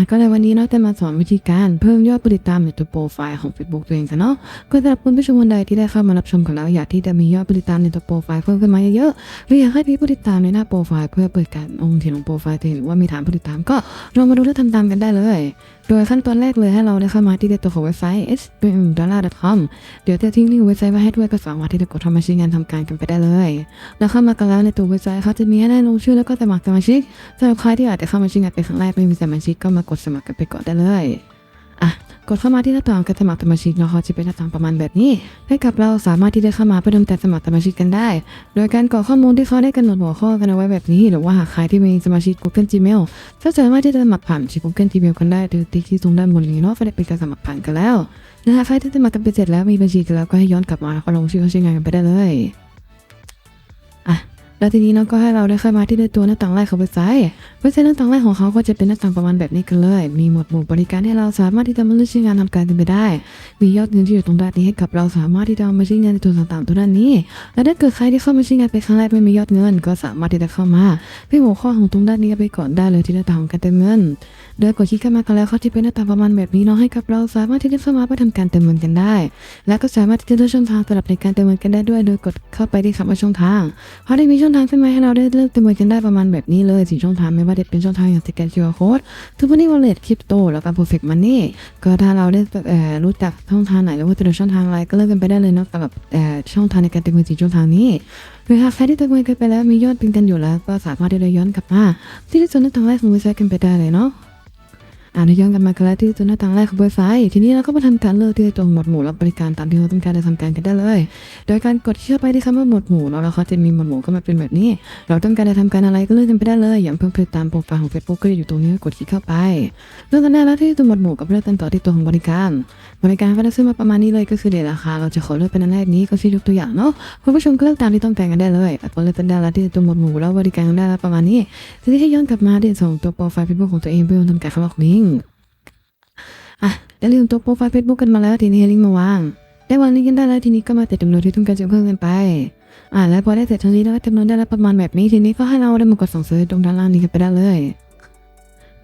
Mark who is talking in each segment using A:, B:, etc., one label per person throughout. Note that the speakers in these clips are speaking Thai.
A: อะก็ในวันนี้เนาะจะมาสอนวิธีการเพิ่มยอดผู้ติดตามในตัวโปรไฟล์ของ Facebook ตัวเองซะเนาะก็สำหรับคุณผู้ชมคนใดที่ได้เข้ามารับชมกับเราอยากที่จะมียอดผู้ติดตามในตัวโปรไฟล์เพิ่มขึ้นมาเยอะๆหรืออยากให้มีผู้ติดตามในหน้าโปรไฟล์เพื่อเปิดการองค์ที่ลงโปรไฟล์ตัวเองหรือว่ามีฐานผู้ติดตามก็ลองมาดูและทำตามกันได้เลย โดยขั้นตอนแรกเลยให้เราได้เข้ามาที่ตัวของเว็บไซต์ s b m d o l l a r c o m เดี๋ยวจะทิ้งลิงก์เว็บไซต์ไว้ให้ด้วยก็สามารถที่จะกดทำมาชิกงานทำการกันไปได้เลย แล้วเข้ามากันแล้วในตัวเว็บไซต์เขาจะมีให้ได้ลงชื่อแล้วก็สมัครสมาชิกสำหรับใครที่อาจจะเข้ามาชิกงานเป็นครั้งแรกไม่มีสมาชิกก็มากดสมัครกันไปก่อนได้เลย กดเข้ามาที่หน้าต่างการสมัครสมาชิกนะเขาจะเป็นหน้าต่างประมาณแบบนี้ให้กับเราสามารถที่จะเข้ามาเพื่อทำการสมัครสมาชิกกันได้ โดยการกรอกข้อมูลที่เขาได้กำหนดหัวข้อกันเอาไว้แบบนี้ หรือว่าหากใครที่มีสมาชิก Google Gmail ก็สามารถที่จะสมัครผ่านชิ Google Gmail กันได้โดยติ๊กที่ตรงด้านบนนี้เนาะก็ได้เป็นการสมัครผ่านกันแล้วนะฮะใครที่สมัครกันไปเสร็จแล้วมีบัญชีกันแล้วก็ให้ย้อนกลับมาแล้วก็ลงชื่อเข้าใช้งานกันไปได้เลย แล้วทีนี้เนาะก็ให้เราได้เข้ามาที่ในตัวหน้าต่างแรกของเว็บไซต์เว็บไซต์หน้าต่างแรกของเขาก็จะเป็นหน้าต่างประมาณแบบนี้กันเลย มีหมวดหมู่บริการให้เราสามารถที่จะมาเลือกใช้งานทำการกันไปได้ มียอดเงินที่อยู่ตรงด้านนี้ให้กับเราสามารถที่จะเอามาใช้งานในตัวต่างๆตัวด้านนี้ และถ้าเกิดใครที่เข้ามาใช้งานเป็นครั้งแรกไม่มียอดเงิน ก็สามารถที่จะเข้ามาเพื่อหัวข้อของตรงด้านนี้ไปก่อนได้เลยที่หน้าต่างของการเติมเงินโดยกดคลิกเข้ามากันแล้วเขาจะเป็นหน้าต่างประมาณแบบนี้เนาะให้กับเราสามารถที่จะเข้ามาเพื่อทำการเติมเงินกันได้ และก็สามารถที่จะเลือกช่องทางสำหรับในการเติมเงินกันได้ด้วย โดยกดเข้าไปที่คำว่าช่องทางเพราะได้มีช่ององทางเส้นมให้เราได้เลือกเติมเงินกันได้ประมาณแบบนี้เลยสี่ช่องทางไม่ว่าจะเป็นช่องทางอย่างสแกน QR Code ทูปนี่วอลเล็ตคริปโตแล้วก็ Perfect Money ก็ถ้าเราได้รู้จักช่องทางไหนหรือว่าจะเลือกช่องทางอะไรก็เลือกกันไปได้เลยเนาะสำหรับช่องทางในการเติมเงินสี่ช่องทางนี้หรือหากใครที่เติมเงินกันไปแล้วมียอดเป็นกันอยู่แล้ว ก็สามารถที่จะย้อนกลับมาที่ส่วนหน้าต่างแรกของเว็บไซต์กันไปได้เลยเนาะ อ่านย้อนกลันมากันแล้วที่ตัวหน้าต่างแรกของเว็บไซต์ทีนี้เราก็มาทำการเลือกที่ตัวหมวดหมู่รับบริการตามที่เราต้องการจะทำการกันได้เลย โดยการกดเข้าไปที่คำว่าหมวดหมู่แล้วเขาจะมีหมวดหมู่ก็มาเป็นแบบนี้ เราต้องการจะทำการอะไรก็เลือกกันไปได้เลย อย่างเพิ่มเติมตามโปรไฟล์ของ Facebook ก็อยู่ตรงนี้กดคลิกเข้าไป เลือกกันได้แล้วที่ตัวหมวดหมู่กับเลือกกันต่อที่ตัวของบริการ บริการก็จะขึ้นมาประมาณนี้เลยก็คือเดี๋ยวราคาเราจะขอเลือกเป็นอันแรกนี้ก็ชื่อยกตัวอย่างเนาะคุณผู้ชมก็เลือกตามที่ต้องการกันได้เลยอะพอเลือกกันได้แล้วที่ตัวหมวดหมู่แล้วบริการได้แล้วประมาณนี้ทีนี้ให้ย้อนกลับมาที่ส่งตัวโปรไฟล์ Facebook ของตัวเองเพื่อทำการเข้าล็อกลิงอะได้เรื่องตัวโปรไฟล์เฟซบุ๊กกันมาแล้วทีนี้ลิงก์มาวาง ได้วางลิงก์กันได้แล้วทีนี้ก็มาแต่จำนวนที่ต้องการจะเพิ่มกันไปอะแล้วพอได้เสร็จทั้งนี้แล้วจำนวนได้แล้วประมาณแบบนี้ทีนี้ก็ให้เราได้มากดส่งซื้อตรงด้านล่างนี้กันไปได้เลย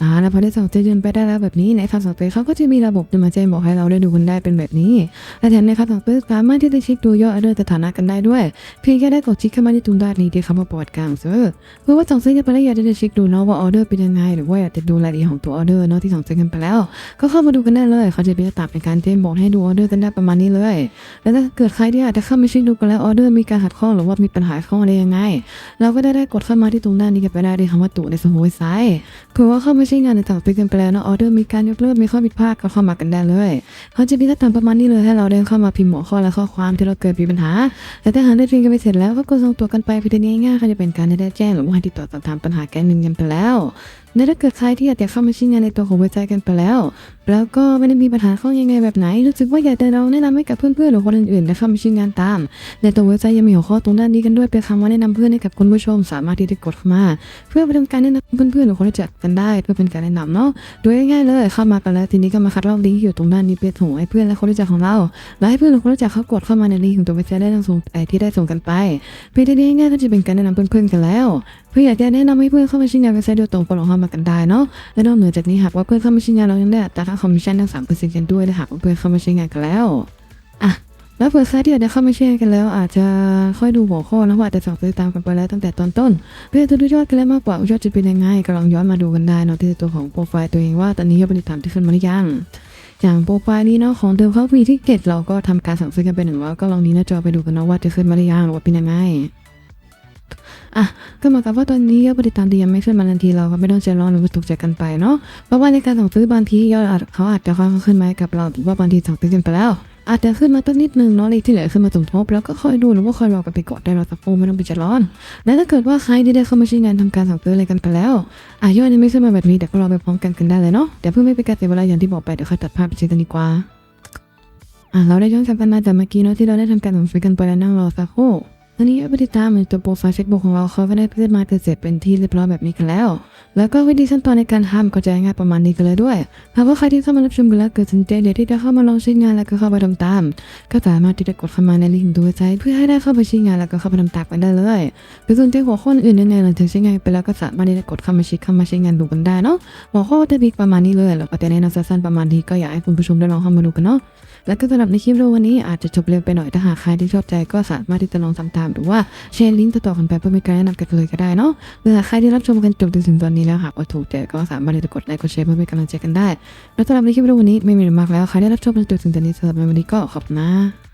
A: อ่าแล้วพอได้ส่งซื้อเดินไปได้แล้วแบบนี้ในการส่งซื้อเขาก็จะมีระบบจะมาแจ้งบอกให้เราได้ดูกันได้เป็นแบบนี้ และแถมในการส่งซื้อสามารถที่จะเช็คดูยอดออเดอร์สถานะกันได้ด้วย เพียงแค่ได้กดคลิกเข้ามาที่ตรงด้านนี้ที่คำว่าประวัติการซื้อเพื่อว่าส่งเซื้อกันไปแล้วอยากจะเช็คดูเนาะว่าออเดอร์เป็นยังไง หรือว่าอยากจะดูรายละเอียดของตัวออเดอร์เนาะที่ส่งเซื้อกันไปแล้ว ก็เข้ามาดูกันได้เลย เขาจะมีตามในการเจมบอกให้ดูออเดอร์กันได้ประมาณนี้เลย แล้วถ้าเกิดใครที่อาจจะเข้ามาเช็คดูกันแล้วออเดอร์มีการขัดข้องหรือว่ามีปัญหาข้ออะไรยังไง เราก็ได้ได้กดเข้ามาที่ตรงด้านนี้กันไปได้ที่คำว่าตัวในสมุดไซคือว่าเข้ามาใช้งานในต่างประเทศกันไปแล้วเนาะออเดอร์มีการยกเลิกมีข้อผิดพลาดก็เข้ามากันได้เลยเขาจะมีตานประมาณนี้เลยให้เราได้เข้ามาพิมพ์หัวข้อและข้อความที่เราเกิดมีปัญหาแต่ถ้าหาได้พิมพ์กันไปเสร็จแล้วก็กดส่งตัวกันไปเพียงเท่านี้ง่ายๆก็จะเป็นการได้แจ้งหรือว่าติดต่อสอบถามปัญหาแก้หนึ่งกันไปแล้ว และถ้าเกิดใครที่อยากจะเข้ามาใช้งานในตัวของเว็บไซต์กันไปแล้ว แล้วก็ไม่ได้มีปัญหาข้องยังไงแบบไหน รู้สึกว่าอยากจะลองแนะนำให้กับเพื่อนๆหรือคนอื่นๆได้เข้ามาใช้งานตาม ในตัวเว็บไซต์ยังมีหัวข้อตรงด้านนี้กันด้วยเป็นคำว่าแนะนำเพื่อนให้กับคุณผู้ชม สามารถที่จะกดเข้ามา เพื่อไปทำการแนะนำเพื่อนๆหรือคนรู้จักกันได้ เพื่อเป็นการแนะนำเนาะโดยง่ายๆเลยเข้ามากันแล้วทีนี้ก็มาคัดลอกลิงก์ที่อยู่ตรงด้านนี้เป็นส่งให้เพื่อนและคนรู้จักของเราแล้วให้เพื่อนหรือคนรู้จักเขากดเข้ามาในลิงก์ของตัวเว็บไซต์ได้ทั้งส่งไอที่ได้ส่งกันไปเพียงเท่านี้ง่ายๆก็จะเป็นการแนะนำเพื่อนๆกันแล้วเพื่ออยากจะแนะนำให้เพื่อนเข้ามาใช้งานเว็บไซต์โดยตรงก็ลองเข้ามากันได้เนาะและนอกเหนือจากนี้หากว่าเพื่อนเข้ามาใช้งานเรายังได้อัตราค่าคอมมิชชั่นทั้งสามเปอร์เซ็นต์กันด้วยถ้าหากว่าเพื่อนเข้ามาใช้งานกันแล้วอะแล้วเว็บไซต์ที่อาจจะเข้ามาใช้กันแล้ว อาจจะค่อยดูหัวข้อนะว่าอาจะสั่งซื้อตามกันไปแล้วตั้งแต่ตอนต้นเพื่อจะดูยอดกันแล้วมากกว่ายอดจะเป็นยังไงก็ลองย้อนมาดูกันได้เนาะที่ตัวของโปรไฟล์ตัวเองว่าตอนนี้ยอดผลิตภัณฑ์ที่ขึ้นมาหรือยังอย่างโปรไฟล์นี้เนาะของเดิมเขามีที่เก็ตเราก็ทำการสั่งซื้อกันไปหนึ่งแล้วก็ลองนี้หน้าจอไปดูกันเนาะว่าจะขึ้นมาหรือยังหรือว่าเป็นยังไง อะก็หมายความว่าตอนนี้ยอดผู้ติดตามดียังไม่ขึ้นมาทันทีเราก็ไม่ต้องใจร้อนหรือว่าตกใจกันไปเนาะเพราะว่าในการสั่งซื้อบางทียอดอาจเขาอาจจะค่อยๆขึ้นมากับเราว่าบางทีสั่งซื้อกันไปแล้ว อาจจะขึ้นมาต้นนิดนึงเนาะเลยที่เหลือขึ้นมาสมทบแล้วก็ค่อยดูหรือว่าค่อยรอกันไปก่อนได้เราสักโอไม่ต้องไปใจร้อน และถ้าเกิดว่าใครที่ได้เข้ามาใช้งานทำการสั่งซื้ออะไรกันไปแล้วอะยอดยังไม่ขึ้นมาแบบนี้เดี๋ยวก็รอไปพร้อมกันกันได้เลยเนาะเดี๋ยวเพื่อไม่เป็นการเสียเวลาอย่างที่บอกไปเดี๋ยวค่อยตัดภาพไปเช็คกันดีกว่าอะเราได้ย้อนกลับกันมาจากเมื่อกี้เนาะที่เราได้ทำการสั่งซื้อกันไปแล้วนั่งรอสักครู่ต อนนี้ผู้ติดตามในตัวโปรไฟล์เฟซบุ๊กของเราเขาก็ได้เพื่อนมาเกิดเสร็จเป็นที่เรียบร้อยแบบนี้กันแล้ว แล้วก็วิธีขั้นตอนในการทำก็จะง่ายประมาณนี้กันเลยด้วยหากว่าใครที่เข้ามารับชมกันแล้วเกิดสนใจเดี๋ยวที่จะเข้ามาลองใช้งานแล้วก็เข้าไปทำตาม ก็สามารถที่จะกดเข้ามาในลิงก์ตัวใจ เพื่อให้ได้เข้าไปใช้งานแล้วก็เข้าไปทำตามกันได้เลยหรือสนใจหัวข้ออื่นๆในหลังจากใช้งานไปแล้วก็สามารถที่จะกดเข้ามาช็คเข้ามาใช้งานดูกันได้เนาะหัวข้อจะมีประมาณนี้เลยแล้วก็จะแนะนำสั้นๆประมาณนี้ก็อยากให้คุณผู้ชมได้ลองเข้ามาดูกันเนาะแล้วก็สำหรับในคลิปวันนี้อาจจะจบเร็วไปหน่อยถ้าหากใครที่ชอบใจก็สามารถที่จะลองทำตามหรือว่าแชร์ลิงก์ต่อๆกันไปเพื่อเป็นการแนะนำกันเลยก็ได้เนาะหรือใครที่รับชมกันจบถึงตอนนี้แล้วหากว่าถูกใจก็สามารถที่จะกดไลค์กดแชร์เพื่อเป็นกำลังใจกันได้ แล้วสำหรับในคลิปวิดีโอวันนี้ไม่มีอะไรมากแล้วใครได้รับชมกันจนถึงตอนนี้สำหรับวันนี้ก็ขอบคุณนะ